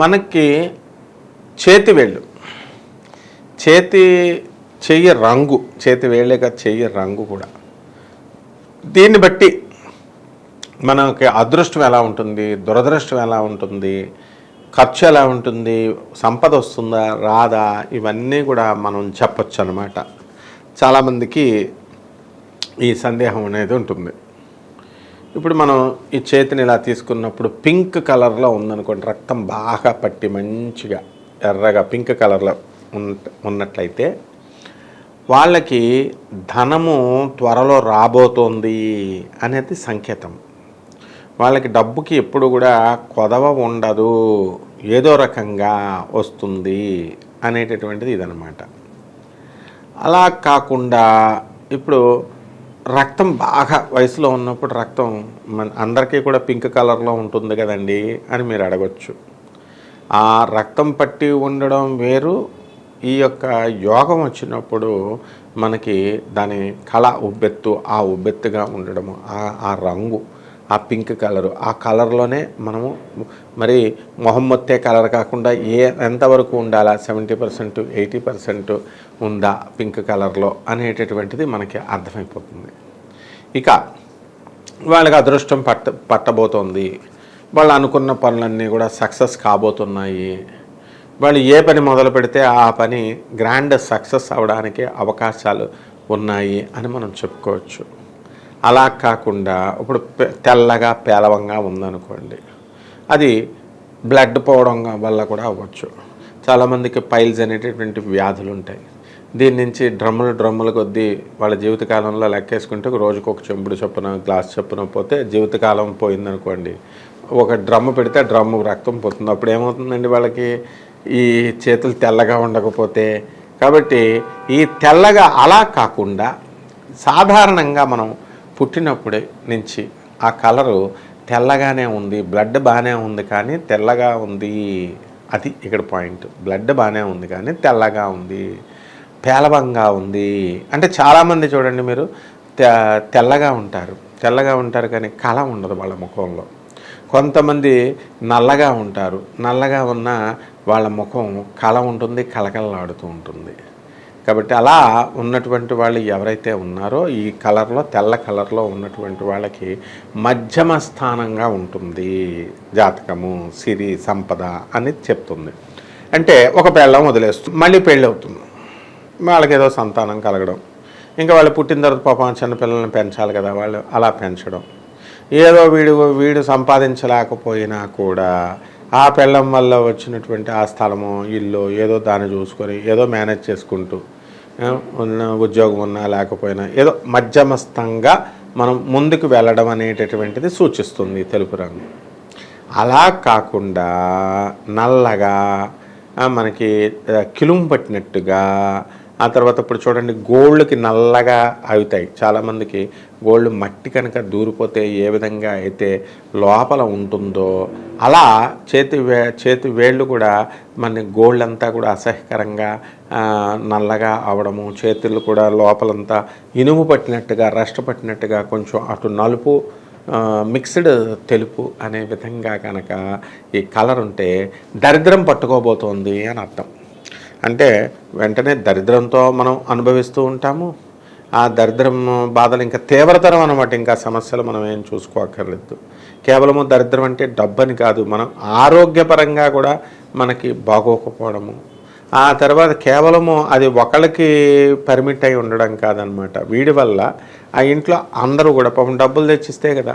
మనకి చేతి వేళ్ళు. చేతి చెయ్యి రంగు చేతి వేళ్ళేగా చెయ్యి రంగు కూడా. దీన్ని బట్టి మనకి అదృష్టం ఎలా ఉంటుంది దురదృష్టం ఎలా ఉంటుంది ఖర్చు ఎలా ఉంటుంది సంపద వస్తుందా రాదా ఇవన్నీ కూడా మనం చెప్పొచ్చు అనమాట చాలామందికి ఈ సందేహం అనేది ఉంటుంది. ఇప్పుడు మనం ఈ చేతిని ఇలా తీసుకున్నప్పుడు పింక్ కలర్లో ఉందనుకోండి రక్తం బాగా పట్టి మంచిగా ఎర్రగా పింక్ కలర్లో ఉన్న ఉన్నట్లయితే వాళ్ళకి ధనము త్వరలో రాబోతోంది అనేది సంకేతం. వాళ్ళకి డబ్బుకి ఎప్పుడు కూడా కొదవ ఉండదు ఏదో రకంగా వస్తుంది అనేటటువంటిది ఇదనమాట అలా కాకుండా ఇప్పుడు రక్తం బాగా వయసులో ఉన్నప్పుడు రక్తం మన అందరికీ కూడా పింక్ కలర్లో ఉంటుంది కదండి అని మీరు అడగచ్చు. ఆ రక్తం పట్టి ఉండడం వేరు ఈ యొక్క యోగం వచ్చినప్పుడు మనకి దాని కళ ఉబ్బెత్తు ఆ ఉబ్బెత్తుగా ఉండడము ఆ- ఆ రంగు ఆ పింక్ కలరు. ఆ కలర్లోనే మనము మరి మొహమ్మొత్తే కలర్ కాకుండా ఏ ఎంతవరకు ఉండాలా? సెవెంటీ పర్సెంట్ ఎయిటీ పర్సెంట్ ఉందా పింక్ కలర్లో అనేటటువంటిది మనకి అర్థమైపోతుంది. ఇక వాళ్ళకి అదృష్టం పట్ట పట్టబోతోంది. వాళ్ళు అనుకున్న పనులన్నీ కూడా సక్సెస్ కాబోతున్నాయి. వాళ్ళు ఏ పని మొదలు పెడితే ఆ పని గ్రాండ్ సక్సెస్ అవడానికి అవకాశాలు ఉన్నాయి అని మనం చెప్పుకోవచ్చు. అలా కాకుండా ఇప్పుడు తెల్లగా పేలవంగా ఉందనుకోండి అది బ్లడ్ పోవడం వల్ల కూడా అవ్వచ్చు. చాలామందికి పైల్స్ అనేటటువంటి వ్యాధులు ఉంటాయి. దీని నుంచి డ్రమ్ములు డ్రమ్ములు కొద్దీ వాళ్ళ జీవితకాలంలో లెక్కేసుకుంటే రోజుకు ఒక చెంబుడు చొప్పున గ్లాస్ చొప్పున పోతే జీవితకాలం పోయిందనుకోండి ఒక డ్రమ్ము పెడితే డ్రమ్ము రక్తం పోతుంది. అప్పుడు ఏమవుతుందండి వాళ్ళకి? ఈ చేతులు తెల్లగా ఉండకపోతే. కాబట్టి ఈ తెల్లగా అలా కాకుండా సాధారణంగా మనం పుట్టినప్పుడే నుంచి ఆ కలరు తెల్లగానే ఉంది బ్లడ్ బాగానే ఉంది కానీ తెల్లగా ఉంది. అది ఇక్కడ పాయింట్. బ్లడ్ బాగానే ఉంది కానీ తెల్లగా ఉంది పేలవంగా ఉంది. అంటే చాలామంది చూడండి మీరు తె తెల్లగా ఉంటారు. తెల్లగా ఉంటారు కానీ కళ ఉండదు వాళ్ళ ముఖంలో. కొంతమంది నల్లగా ఉంటారు. నల్లగా ఉన్న వాళ్ళ ముఖం కళ ఉంటుంది కలకలలాడుతూ ఉంటుంది. కాబట్టి అలా ఉన్నటువంటి వాళ్ళు ఎవరైతే ఉన్నారో ఈ కలర్లో తెల్ల కలర్లో ఉన్నటువంటి వాళ్ళకి మధ్యమ స్థానంగా ఉంటుంది జాతకము సిరి సంపద అని చెప్తుంది. అంటే ఒక పెళ్ళం వదిలేస్తుంది మళ్ళీ పెళ్ళి అవుతుంది. వాళ్ళకి ఏదో సంతానం కలగడం. ఇంకా వాళ్ళు పుట్టిన తర్వాత పాపం చిన్నపిల్లల్ని పెంచాలి కదా వాళ్ళు అలా పెంచడం. ఏదో వీడు వీడు సంపాదించలేకపోయినా కూడా ఆ పెళ్ళం వల్ల వచ్చినటువంటి ఆ స్థలము ఇల్లు ఏదో దాన్ని చూసుకొని ఏదో మేనేజ్ చేసుకుంటూ ఉన్న ఉద్యోగం ఉన్నా లేకపోయినా ఏదో మధ్యమస్థంగా మనం ముందుకు వెళ్ళడం అనేటటువంటిది సూచిస్తుంది తెలుపు రంగు. అలా కాకుండా నల్లగా మనకి కిలుం పట్టినట్టుగా ఆ తర్వాత ఇప్పుడు చూడండి గోళ్ళకి నల్లగా అవుతాయి చాలామందికి గోళ్ళు మట్టి కనుక దూరిపోతే ఏ విధంగా అయితే లోపల ఉంటుందో అలా చేతి వే చేతి వేళ్ళు కూడా మన గోళ్ళంతా కూడా అసహ్యకరంగా నల్లగా అవడము చేతులు కూడా లోపలంతా ఇనుము పట్టినట్టుగా రష్ట పట్టినట్టుగా కొంచెం అటు నలుపు మిక్స్డ్ తెలుపు అనే విధంగా కనుక ఈ కలర్ ఉంటే దరిద్రం పట్టుకోబోతోంది అని అర్థం. అంటే వెంటనే దరిద్రంతో మనం అనుభవిస్తూ ఉంటాము. ఆ దరిద్రం బాధలు ఇంకా తీవ్రతరం అనమాట ఇంకా సమస్యలు మనం ఏం చూసుకోక్కర్లేదు. కేవలము దరిద్రం అంటే డబ్బని కాదు మనం ఆరోగ్యపరంగా కూడా మనకి బాగోకపోవడము. ఆ తర్వాత కేవలము అది ఒకళ్ళకి పర్మిట్ అయి ఉండడం కాదనమాట వీడి వల్ల ఆ ఇంట్లో అందరూ కూడా పాపం డబ్బులు తెచ్చిస్తే కదా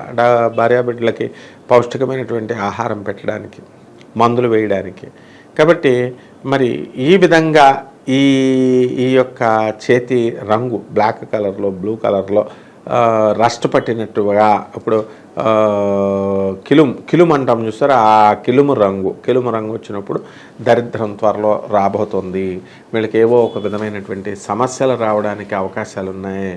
భార్యాబిడ్డలకి పౌష్టికమైనటువంటి ఆహారం పెట్టడానికి మందులు వేయడానికి. కాబట్టి మరి ఈ విధంగా ఈ ఈ యొక్క చేతి రంగు బ్లాక్ కలర్లో బ్లూ కలర్లో రస్ట్ పట్టినట్టుగా ఇప్పుడు ఆ, కిలుం కిలుం అంటాం చూస్తారా? ఆ కిలుము రంగు కిలుము రంగు వచ్చినప్పుడు దరిద్రం త్వరలో రాబోతుంది. వీళ్ళకి ఏవో ఒక విధమైనటువంటి సమస్యలు రావడానికి అవకాశాలు ఉన్నాయి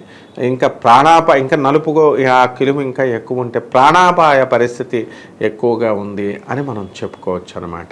ఇంకా ప్రాణాపాయ ఇంకా నలుపుగో ఆ కిలుము ఇంకా ఎక్కువ ఉంటే ప్రాణాపాయ పరిస్థితి ఎక్కువగా ఉంది అని మనం చెప్పుకోవచ్చు అనమాట